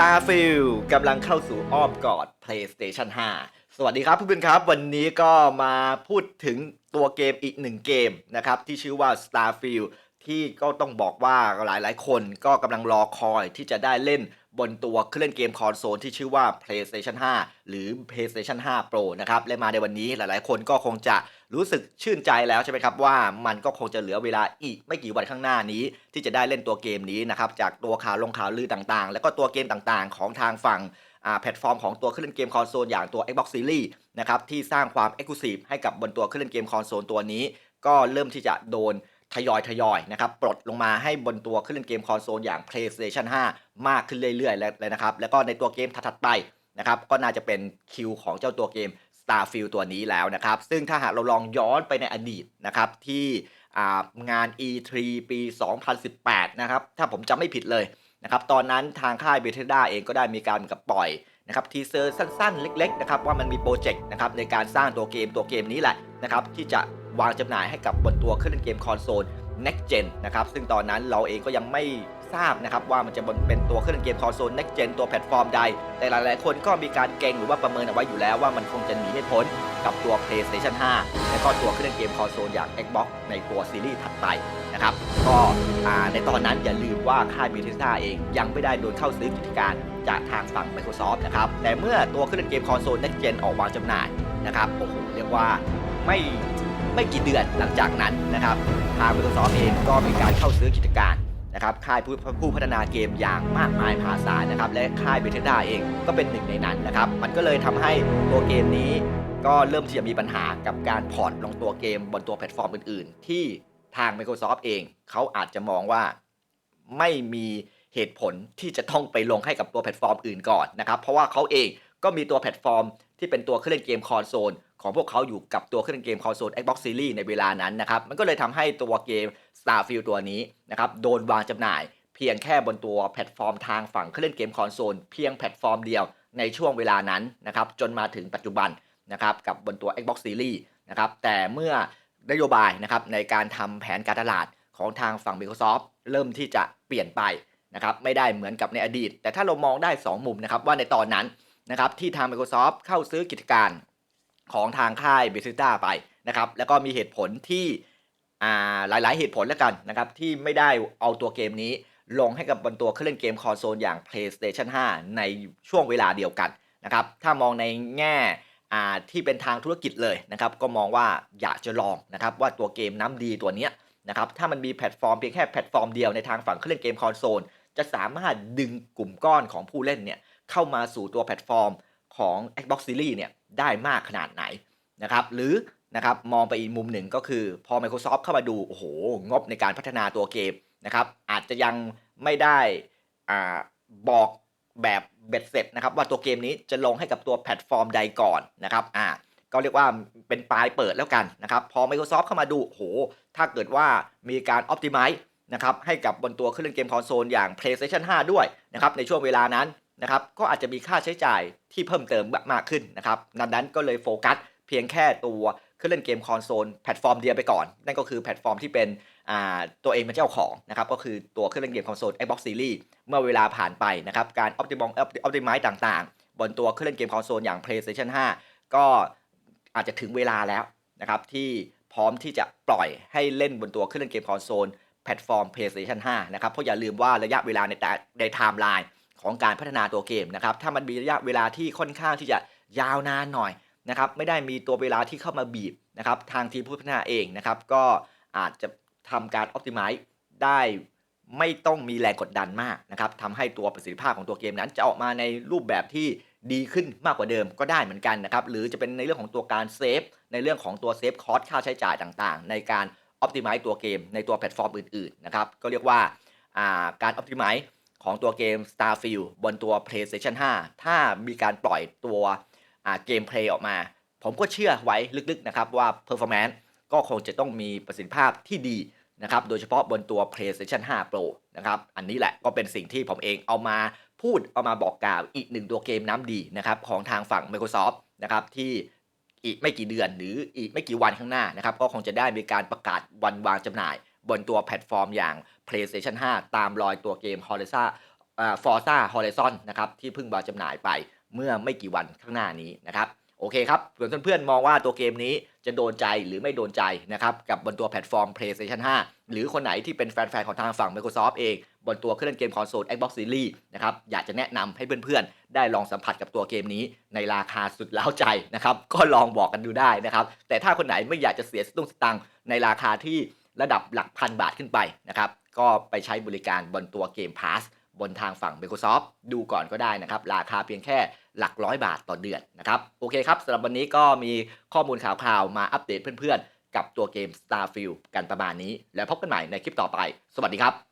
Starfield กำลังเข้าสู่อ้อมกอด PlayStation 5 สวัสดีครับเพื่อนๆครับ วันนี้ก็มาพูดถึงตัวเกมอีกหนึ่งเกมนะครับ ที่ชื่อว่า Starfield ที่ก็ต้องบอกว่าหลายๆ คนก็กำลังรอคอยที่จะได้เล่น บนตัวเครื่องเล่นเกมคอนโซลที่ชื่อว่า PlayStation 5 หรือ PlayStation 5 Pro นะครับ และมาในวันนี้หลายๆ คนก็คงจะรู้สึกชื่นใจแล้วใช่ไหมครับว่ามันก็คงจะเหลือเวลาอีกไม่กี่วันข้างหน้านี้ ที่จะได้เล่นตัวเกมนี้นะครับจากตัวข่าวลงข่าวลือต่างๆ แล้วก็ตัวเกมต่างๆ ของทางฝั่งแพลตฟอร์มของตัวเครื่องเล่นเกมคอนโซลอย่างตัว Xbox Series นะครับที่สร้างความ Exclusive ให้กับบนตัวเครื่องเล่นเกมคอนโซลตัวนี้ ก็เริ่มที่จะโดน ทยอยทยอยนะครับปลดลงมาให้บนตัวเครื่องเล่นเกมคอนโซลอย่าง PlayStation 5 มากขึ้นเรื่อยๆแล้วเลยนะครับ แล้วก็ในตัวเกมถัดๆไปนะครับก็น่าจะเป็นคิวของเจ้าตัวเกม Starfield ตัวนี้แล้วนะครับ ซึ่งถ้าหากเราลองย้อนไปในอดีตนะครับที่งาน E3 ปี 2018 นะครับ ถ้าผมจำไม่ผิดเลยนะครับ ตอนนั้นทางค่าย Bethesda เองก็ได้มีการกับปล่อย นะครับทีเซอร์สั้นๆ เล็กๆนะครับว่ามันมีโปรเจกต์นะครับในการสร้างตัวเกมตัวเกมนี้แหละนะครับที่จะวางจำหน่ายให้กับบนตัวเครื่องเล่นเกมคอนโซล next gen นะครับซึ่งตอนนั้นเราเองก็ยังไม่ทราบนะครับว่ามันจะบนเป็นตัวเครื่องเล่นเกมคอนโซล next gen ตัวแพลตฟอร์มใด แต่หลายๆ คนก็มีการเก่งหรือว่าประเมินเอาไว้อยู่แล้วว่ามันคงจะหนีไม่พ้นกับตัว PlayStation 5 และก็ตัวเครื่องเล่นเกมคอนโซลอย่าง Xbox ในตัวซีรีส์ถัดไป นะครับ ก็ในตอนนั้นอย่าลืมว่าค่าย Bethesda เองยังไม่ได้โดนเข้าซื้อกิจการจากทางฝั่ง Microsoft นะครับ แต่เมื่อตัวเครื่องเล่นเกมคอนโซล next gen ออกวางจำหน่ายนะครับโอ้โหเรียกว่าไม่ไม่กี่เดือนหลังจากนั้นนะครับ ทาง Microsoft เองก็มีการเข้าซื้อกิจการนะครับค่ายผู้ผู้พัฒนาเกมอย่างมากมายมหาศาลนะครับและค่าย Bethesda เองก็เป็นหนึ่งในนั้นนะครับมันก็เลยทำให้ตัวเกมนี้ก็เริ่มที่จะมีปัญหากับการพอร์ตลงตัวเกมบนตัวแพลตฟอร์มอื่น ๆ ที่ ทาง Microsoft เอง เขาอาจจะมองว่าไม่มีเหตุผลที่จะต้องไปลงให้กับตัวแพลตฟอร์มอื่นก่อนนะครับเพราะว่าเขาเองก็มีตัวแพลตฟอร์ม ที่เป็นตัวเครื่องเล่นเกมคอนโซลของพวกเขาอยู่กับตัวเครื่องเล่นเกมคอนโซล Xbox Series ในเวลานั้นนะครับ มันก็เลยทำให้ตัวเกม Starfield ตัวนี้นะครับโดนวางจำหน่ายเพียงแค่บนตัวแพลตฟอร์มทางฝั่งเครื่องเล่นเกมคอนโซลเพียงแพลตฟอร์มเดียวในช่วงเวลานั้นนะครับจนมาถึงปัจจุบันนะครับกับบนตัว Xbox Series นะครับแต่เมื่อ นโยบายนะครับในการทำแผนการตลาดของทางฝั่ง Microsoft เริ่มที่จะเปลี่ยนไปนะครับไม่ได้เหมือนกับในอดีต แต่ถ้าเรามองได้ 2 มุมนะครับว่าในตอนนั้นนะครับที่ทาง Microsoft เข้าซื้อกิจการของทางค่าย Bethesda ไปนะครับแล้วก็มีเหตุผลที่อ่าหลาย ๆ เหตุผลแล้วกันนะครับที่ไม่ได้เอาตัวเกมนี้ลงให้กับบนตัวเครื่องเล่นเกมคอนโซลอย่าง PlayStation 5 ในช่วงเวลาเดียวกันนะครับถ้ามองในแง่ ที่เป็นทางธุรกิจเลยนะครับก็มองว่าอยากจะลองนะครับว่าตัวเกมน้ำดีตัวเนี้ยนะครับถ้ามันมีแพลตฟอร์มเพียงแค่แพลตฟอร์มเดียวในทางฝั่งเครื่องเล่นเกมคอนโซลจะสามารถดึงกลุ่มก้อนของผู้เล่นเนี่ยเข้ามาสู่ตัวแพลตฟอร์มของ Xbox Series เนี่ยได้มากขนาดไหนนะครับหรือนะครับมองไปอีกมุมหนึ่งก็คือพอ Microsoft เข้ามาดูโอ้โหงบในการพัฒนาตัวเกมนะครับอาจจะยังไม่ได้อาบอก แบบเบ็ดเสร็จนะครับว่าตัวเกมนี้จะลงให้กับตัวแพลตฟอร์มใดก่อนนะครับอ่าก็เรียกว่าเป็นปลายเปิดแล้วกันนะครับพอ Microsoft เข้ามาดูโห ถ้าเกิดว่ามีการ Optimize นะครับให้กับบนตัวเครื่องเล่นเกมคอนโซลอย่าง PlayStation 5 ด้วยนะครับในช่วงเวลานั้นนะครับก็อาจจะมีค่าใช้จ่ายที่เพิ่มเติมมากขึ้นนะครับดังนั้นก็เลยโฟกัสเพียงแค่ตัว ครื่องเล่นเกมคอนโซลแพลตฟอร์มเดียวไปก่อน นั่นก็คือแพลตฟอร์มที่เป็นตัวเองเป็นเจ้าของนะครับก็คือตัวเครื่องเล่นเกมคอนโซล Xbox Series เมื่อเวลาผ่านไปนะครับการ Optimum Optimize ต่างๆ บนตัวเครื่องเล่นเกมคอนโซลอย่าง PlayStation 5 ก็อาจจะถึงเวลาแล้วนะครับที่พร้อมที่จะปล่อยให้เล่นบนตัวเครื่องเล่นเกมคอนโซลแพลตฟอร์ม PlayStation 5 นะครับ เพราะอย่าลืมว่าระยะเวลาในแต่ในไทม์ไลน์ของการพัฒนาตัวเกมนะครับ ถ้ามันมีระยะเวลาที่ค่อนข้างที่จะยาวนานหน่อย นะครับไม่ได้มีตัวเวลาที่เข้ามาบีบนะครับทางทีมผู้พัฒนาเองนะครับก็อาจจะทำการ Optimize ได้ไม่ต้องมีแรงกดดันมากนะครับทำให้ตัวประสิทธิภาพของตัวเกมนั้น จะออกมาในรูปแบบที่ดีขึ้นมากกว่าเดิมก็ได้เหมือนกันนะครับหรือจะเป็นในเรื่องของตัวการเซฟในเรื่องของตัวเซฟคอสค่าใช้จ่ายต่างๆ ในการ Optimize ตัวเกมในตัวแพลตฟอร์มอื่นๆนะครับก็เรียกว่าการ Optimize ของตัวเกม Starfield บนตัว PlayStation 5 ถ้ามีการปล่อยตัว เกมเพลย์ออกมา ผมก็เชื่อไว้ลึกๆนะครับว่า Performance ก็คงจะต้องมีประสิทธิภาพที่ดีนะครับ โดยเฉพาะบนตัว PlayStation 5 Pro นะครับ อันนี้แหละก็เป็นสิ่งที่ผมเองเอามาพูดเอามาบอกกล่าวอีกหนึ่งตัวเกมน้ำดีนะครับของทางฝั่ง Microsoft นะครับที่อีกไม่กี่เดือนหรืออีกไม่กี่วันข้างหน้านะครับก็คงจะได้มีการประกาศวันวางจำหน่าย บนตัวแพลตฟอร์มอย่าง PlayStation 5 ตามรอยตัวเกม Horizon ฟอร์ซ่าฮอริซอนนะครับที่เพิ่งวางจำหน่ายไป เมื่อไม่กี่วันข้างหน้านี้นะครับโอเคครับส่วนเพื่อนๆมองว่าตัวเกมนี้จะโดนใจหรือไม่โดนใจนะครับกับบนตัวแพลตฟอร์ม PlayStation 5 หรือคนไหนที่เป็นแฟนๆ ของทางฝั่ง Microsoft เอง บนตัวเครื่องเล่นเกมคอนโซล Xbox Series นะครับอยากจะแนะนำให้เพื่อนๆ ได้ลองสัมผัสกับตัวเกมนี้ในราคาสุดเล้าใจนะครับก็ลองบอกกันดูได้นะครับแต่ถ้าคนไหนไม่อยากจะเสียสตุ้งสตังในราคาที่ระดับหลักพันบาทขึ้นไปนะครับก็ไปใช้บริการบนตัวเกม Pass บนทางฝั่ง Microsoft ดูก่อนก็ได้นะครับ ราคาเพียงแค่หลักร้อยบาทต่อเดือนนะครับ โอเคครับสำหรับวันนี้ก็มีข้อมูลข่าวๆมาอัปเดตเพื่อนๆ กับตัวเกม Starfield กันประมาณนี้ แล้วพบกันใหม่ในคลิปต่อไป สวัสดีครับ